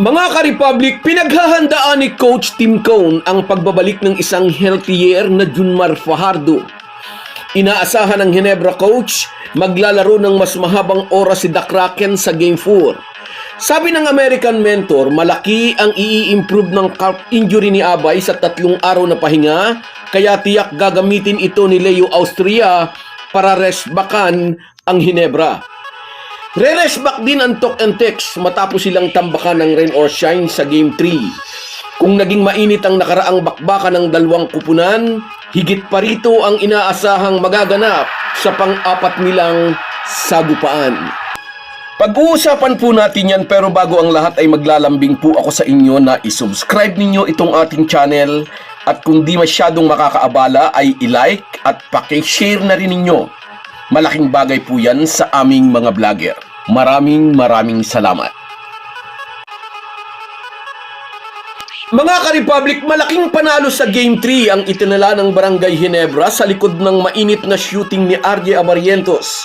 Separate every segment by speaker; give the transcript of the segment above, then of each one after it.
Speaker 1: Mga ka-Republic, pinaghahandaan ni Coach Tim Cone ang pagbabalik ng isang healthier na Junmar Fajardo. Inaasahan ng Hinebra coach, maglalaro ng mas mahabang oras si The Kraken sa Game 4. Sabi ng American mentor, malaki ang i-improve ng calf injury ni Abay sa tatlong araw na pahinga, kaya tiyak gagamitin ito ni Leo Austria para restbakan ang Hinebra. Re-rest back din ang talk and text matapos silang tambakan ng rain or shine sa Game 3. Kung naging mainit ang nakaraang bakbakan ng dalawang kupunan, higit pa rito ang inaasahang magaganap sa pang-apat nilang sagupaan. Pag-uusapan po natin yan pero bago ang lahat ay maglalambing po ako sa inyo na isubscribe ninyo itong ating channel at kung di masyadong makakaabala ay i-like at pakishare na rin ninyo. Malaking bagay po yan sa aming mga vlogger. Maraming maraming salamat. Mga ka-Republic, malaking panalo sa Game 3 ang itinala ng Barangay Ginebra sa likod ng mainit na shooting ni RJ Abarrientos.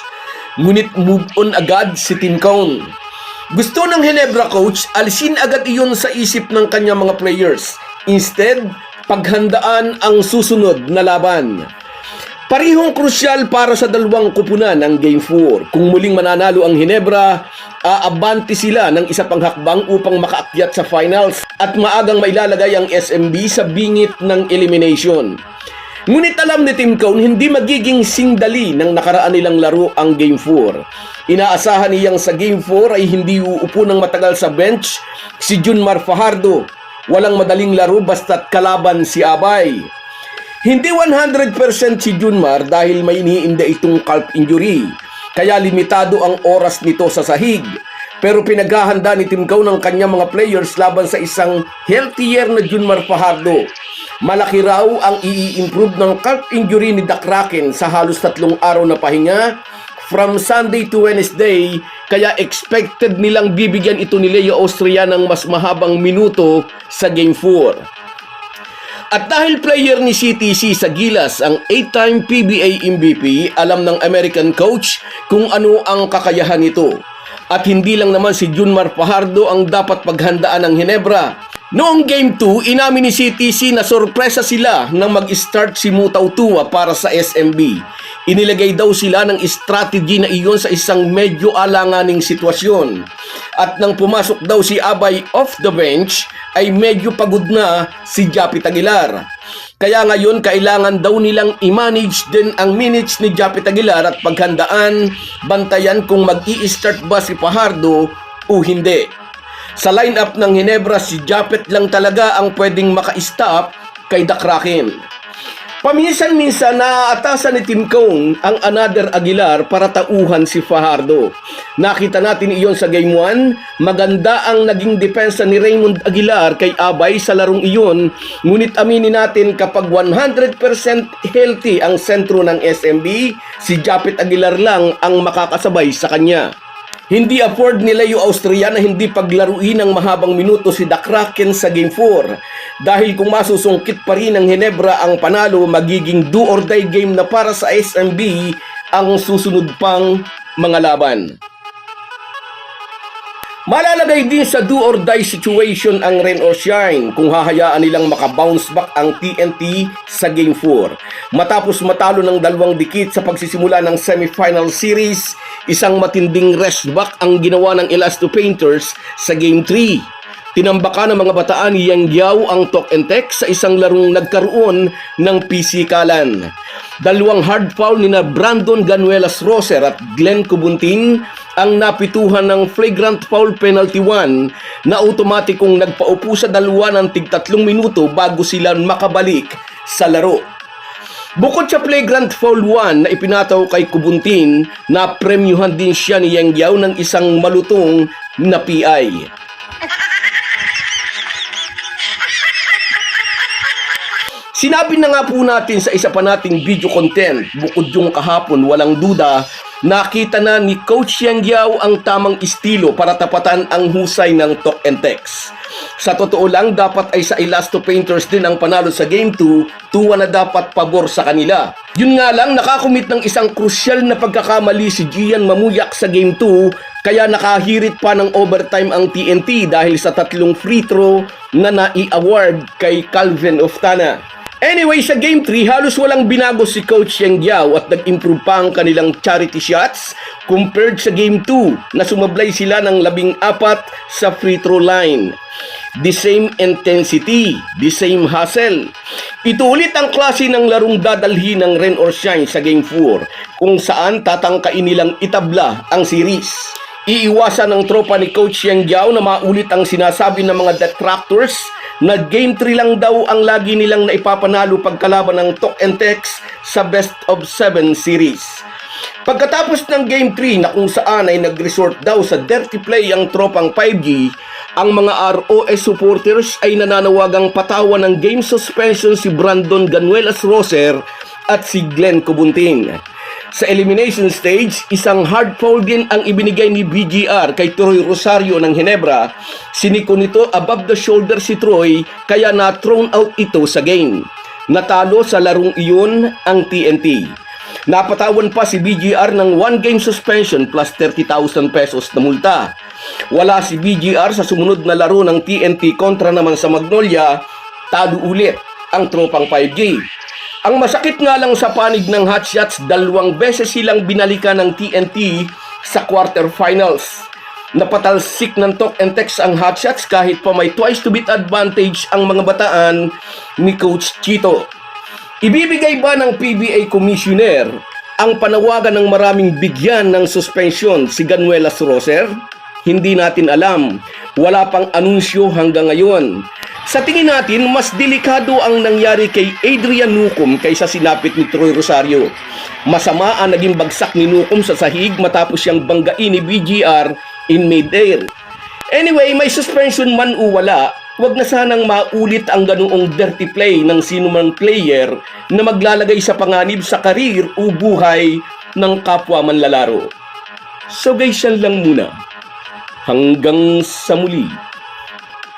Speaker 1: Ngunit move on agad si Tim Cone. Gusto ng Ginebra coach, alisin agad iyon sa isip ng kanyang mga players. Instead, paghandaan ang susunod na laban. Parihong krusyal para sa dalawang kupunan ng Game 4. Kung muling mananalo ang Hinebra, aabante sila ng isa pang hakbang upang makaakyat sa finals at maagang mailalagay ang SMB sa bingit ng elimination. Ngunit alam ni Tim Cone, hindi magiging singdali ng nakaraan nilang laro ang Game 4. Inaasahan niyang sa Game 4 ay hindi uupo ng matagal sa bench si Junmar Fajardo. Walang madaling laro basta't kalaban si Abay. Hindi 100% si Junmar dahil may iniinda itong calf injury. Kaya limitado ang oras nito sa sahig. Pero pinaghahanda ni Tim Cone ng kanyang mga players laban sa isang healthier na Junmar Fajardo. Malaki raw ang i-improve ng calf injury ni The Kraken sa halos tatlong araw na pahinga from Sunday to Wednesday kaya expected nilang bibigyan ito ni Leo Austria ng mas mahabang minuto sa Game 4. At dahil player ni CTC sa Gilas ang 8-time PBA MVP, alam ng American coach kung ano ang kakayahan nito. At hindi lang naman si Junmar Fajardo ang dapat paghandaan ng Hinebra. Noong Game 2, inamin ni CTC na sorpresa sila nang mag-start si Mutaw Tua para sa SMB. Inilagay daw sila ng strategy na iyon sa isang medyo alanganing sitwasyon. At nang pumasok daw si Abay off the bench, ay medyo pagod na si Japit Aguilar. Kaya ngayon kailangan daw nilang i-manage din ang minutes ni Japit Aguilar at paghandaan, bantayan kung mag start ba si Fajardo o hindi. Sa lineup ng Hinebra, si Japet lang talaga ang pwedeng maka-stop kay The Kraken. Paminsan-minsan naaatasan ni Tim Cone ang another Aguilar para tauhan si Fajardo. Nakita natin iyon sa Game 1. Maganda ang naging depensa ni Raymond Aguilar kay Abay sa larong iyon. Ngunit aminin natin kapag 100% healthy ang sentro ng SMB, si Japet Aguilar lang ang makakasabay sa kanya. Hindi afford ni Leo Austria na hindi paglaruin ng mahabang minuto si The Kraken sa Game 4. Dahil kung masusungkit pa rin ng Hinebra ang panalo, magiging do or die game na para sa SMB ang susunod pang mga laban. Malalagay din sa do or die situation ang rain or shine kung hahayaan nilang makabounce back ang TNT sa Game 4. Matapos matalo ng dalawang dikit sa pagsisimula ng semifinal series, isang matinding rest back ang ginawa ng Elasto Painters sa Game 3. Tinambaka ng mga bataan ni Yang Giao ang talk and text sa isang larong nagkaroon ng pisikalan. Dalawang hard foul ni na Brandon Ganuelas Roser at Glenn Kubuntin ang napituhan ng flagrant foul penalty 1 na automatikong nagpaupo sa dalawa ng tig tatlong minuto bago sila makabalik sa laro. Bukod sa flagrant foul 1 na ipinataw kay Kubuntin, na premyuhan din siya ni Yang Giao ng isang malutong na PI. Sinabi na nga po natin sa isa pa nating video content, bukod yung kahapon, walang duda, nakita na ni Coach Yang Yao ang tamang estilo para tapatan ang husay ng talk and text. Sa totoo lang, dapat ay sa Elasto Painters din ang panalo sa Game 2, tuwa na dapat pabor sa kanila. Yun nga lang, nakakumit ng isang krusyal na pagkakamali si Gian Mamuyak sa Game 2 Kaya nakahirit pa ng overtime ang TNT dahil sa tatlong free throw na nai-award kay Calvin Oftana. Anyway, sa Game 3, halos walang binago si Coach Yang Yao at nag-improve pa ang kanilang charity shots compared sa Game 2 na sumablay sila ng labing apat sa free throw line. The same intensity, the same hustle. Ito ulit ang klase ng larong dadalhin ng Rain or Shine sa Game 4 kung saan tatangkain nilang itabla ang series. Iiwasan ng tropa ni Coach Yang Yao na maulit ang sinasabi ng mga detractors na Game 3 lang daw ang lagi nilang naipapanalo pagkalaban ng Tok and Tex sa Best of 7 series. Pagkatapos ng Game 3 na kung saan ay nag-resort daw sa dirty play ang tropang 5G, ang mga ROS supporters ay nananawagang patawan ng game suspension si Brandon Ganuelas Roser at si Glenn Cubuntin. Sa elimination stage, isang hard foul din ang ibinigay ni BGR kay Troy Rosario ng Hinebra. Siniko nito above the shoulder si Troy kaya na-thrown out ito sa game. Natalo sa larong iyon ang TNT. Napatawan pa si BGR ng one game suspension plus 30,000 pesos na multa. Wala si BGR sa sumunod na laro ng TNT kontra naman sa Magnolia, talo ulit ang tropang 5G. Ang masakit nga lang sa panig ng hotshots, dalawang beses silang binalikan ng TNT sa quarterfinals. Napatalsik ng Tok and Tex ang hotshots kahit pa may twice to beat advantage ang mga bataan ni Coach Chito. Ibibigay ba ng PBA Commissioner ang panawagan ng maraming bigyan ng suspension si Ganuelas Roser? Hindi natin alam. Wala pang anunsyo hanggang ngayon. Sa tingin natin, mas delikado ang nangyari kay Adrian Nukum kaysa sinapit ni Troy Rosario. Masama ang naging bagsak ni Nukum sa sahig matapos siyang banggain ni BGR in mid-air. Anyway, may suspension man o wala, wag na sanang maulit ang ganoong dirty play ng sino mang player na maglalagay sa panganib sa karir o buhay ng kapwa manlalaro. So guys, yan lang muna. Hanggang sa muli.